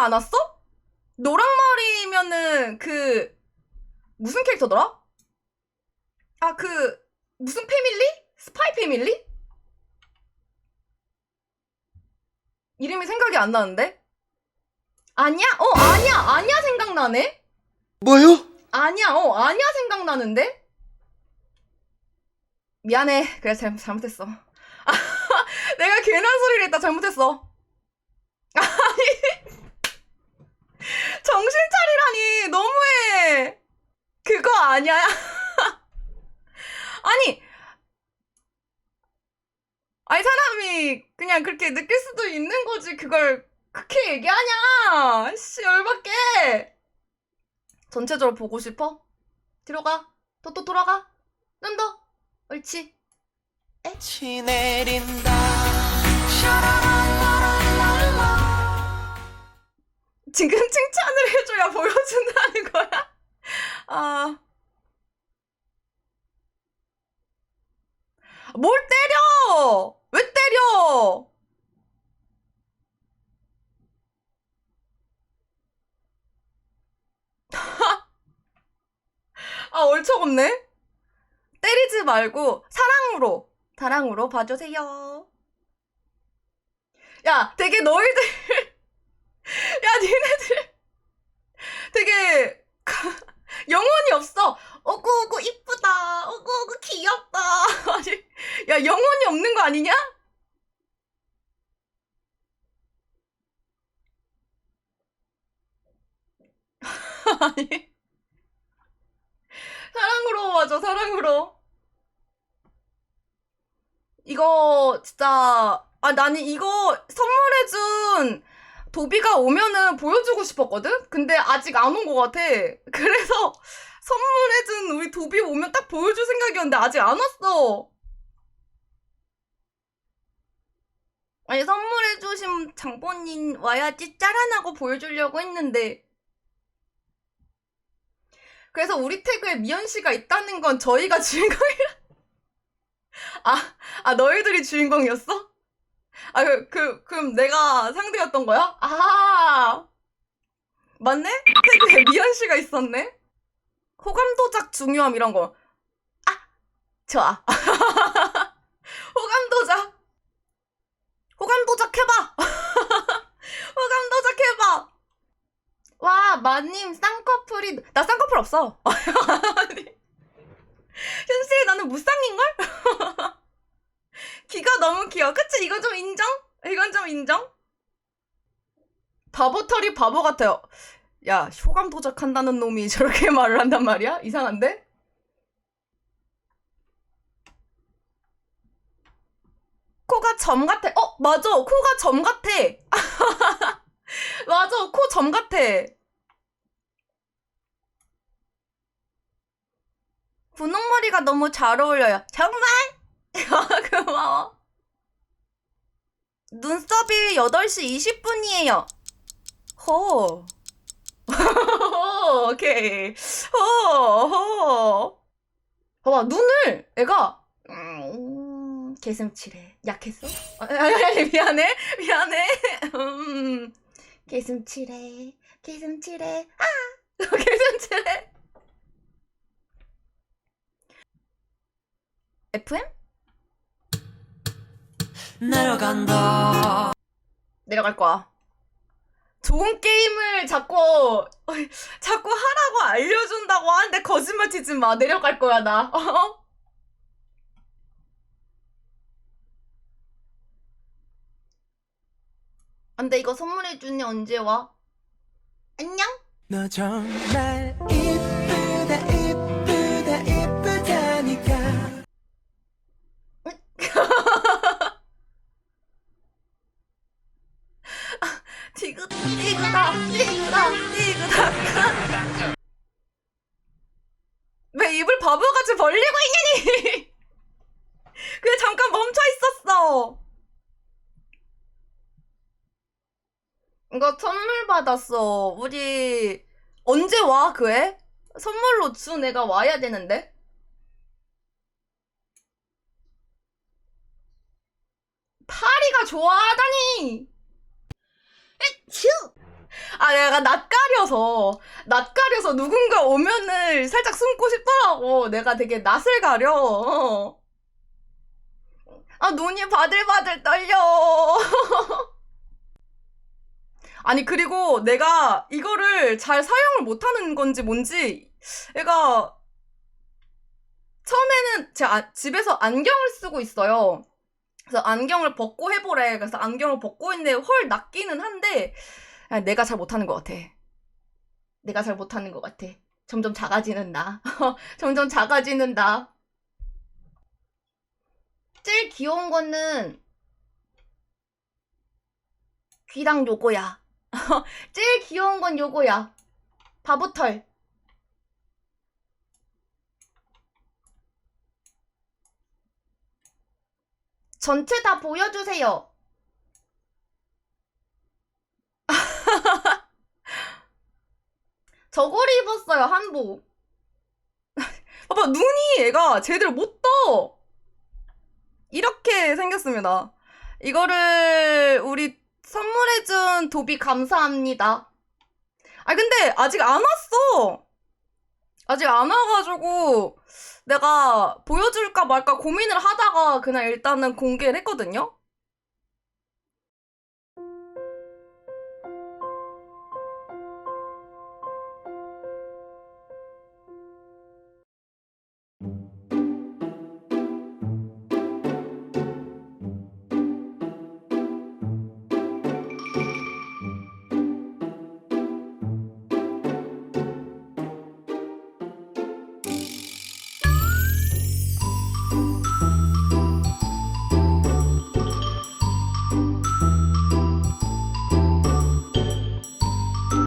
안 왔어? 노랑머리면은 그 무슨 캐릭터더라? 아 그 무슨 패밀리? 스파이 패밀리? 이름이 생각이 안 나는데? 아니야? 어 아니야 아니야 생각나네? 뭐요? 아니야 어 아니야 생각나는데? 미안해 그래 잘, 잘못했어 내가 괜한 소리를 했다 잘못했어 아니 정신 차리라니 너무해 그거 아니야 아니 아니 사람이 그냥 그렇게 느낄 수도 있는 거지 그걸 그렇게 얘기하냐 씨 열받게 전체적으로 보고 싶어? 뒤로 가. 또 또 돌아가. 좀 더. 옳지. 치 내린다 지금 칭찬을 해줘야 보여준다는 거야? 아. 뭘 때려! 왜 때려! 아, 얼척 없네? 때리지 말고, 사랑으로, 사랑으로 봐주세요. 야, 되게 너희들, 야, 니네들 되게 영혼이 없어. 오구오구 이쁘다. 오구오구 귀엽다. 아니, 야, 영혼이 없는 거 아니냐? 아니. 사랑으로 맞아, 사랑으로. 이거 진짜 아 나는 이거 선물해준 도비가 오면은 보여주고 싶었거든? 근데 아직 안 온 것 같아. 그래서 선물해준 우리 도비 오면 딱 보여줄 생각이었는데 아직 안 왔어. 아니 선물해주신 장본인 와야지 짜란하고 보여주려고 했는데 그래서 우리 태그에 미연 씨가 있다는 건 저희가 주인공이라 아, 아 너희들이 주인공이었어? 아, 그, 그, 그럼 내가 상대였던 거야? 아, 맞네? 태그에 미연 씨가 있었네? 호감 도작 중요함 이런 거. 아, 좋아. 호감 도작. 호감 도작 해봐. 호감 도작 해봐. 와, 마님 쌍꺼풀이, 나 쌍꺼풀 없어. 현실이 나는 무쌍인걸? 귀가 너무 귀여워. 그치? 이건 좀 인정? 이건 좀 인정? 바보털이 바보 같아요. 야, 효감 도작한다는 놈이 저렇게 말을 한단 말이야? 이상한데? 코가 점 같아. 어, 맞아. 코가 점 같아. 맞아. 코 점 같아. 분홍머리가 너무 잘 어울려요. 정말? 고마워. 눈썹이 8시 20분이에요. 호. 호, 오케이. 호, 호. 봐봐, 눈을 애가, 음, 개슴치래. 약했어? 아니, 미안해. 미안해. 음, 개슴치래. 개슴치래. 아! 개슴치래. FM? 내려간다 내려갈 거야. 좋은 게임을 자꾸 자꾸 하라고 알려준다고 하는데 거짓말 치지 마. 내려갈 거야 나. 어? 안돼 이거 선물해 준이 언제 와? 안녕. 벌리고 있냐니? 그냥 잠깐 멈춰 있었어. 이거 선물 받았어. 우리 언제 와 그 애? 선물로 준 애가 와야 되는데. 파리가 좋아하다니. 내가 낯가려서, 낯가려서 누군가 오면은 살짝 숨고 싶더라고. 내가 되게 낯을 가려. 어. 아, 눈이 바들바들 떨려. 아니, 그리고 내가 이거를 잘 사용을 못하는 건지 뭔지, 얘가, 처음에는 제가 아- 집에서 안경을 쓰고 있어요. 그래서 안경을 벗고 해보래. 그래서 안경을 벗고 있는데 헐 낫기는 한데, 아, 내가 잘 못하는 것 같아. 내가 잘 못하는 것 같아. 점점 작아지는 나. 점점 작아지는 나. 제일 귀여운 거는 귀랑 요거야. 제일 귀여운 건 요거야. 바보털. 전체 다 보여주세요. 저고리 입었어요, 한복. 봐봐, 눈이 얘가 제대로 못 떠. 이렇게 생겼습니다. 이거를 우리 선물해준 도비 감사합니다. 아, 근데 아직 안 왔어. 아직 안 와가지고 내가 보여줄까 말까 고민을 하다가 그냥 일단은 공개를 했거든요.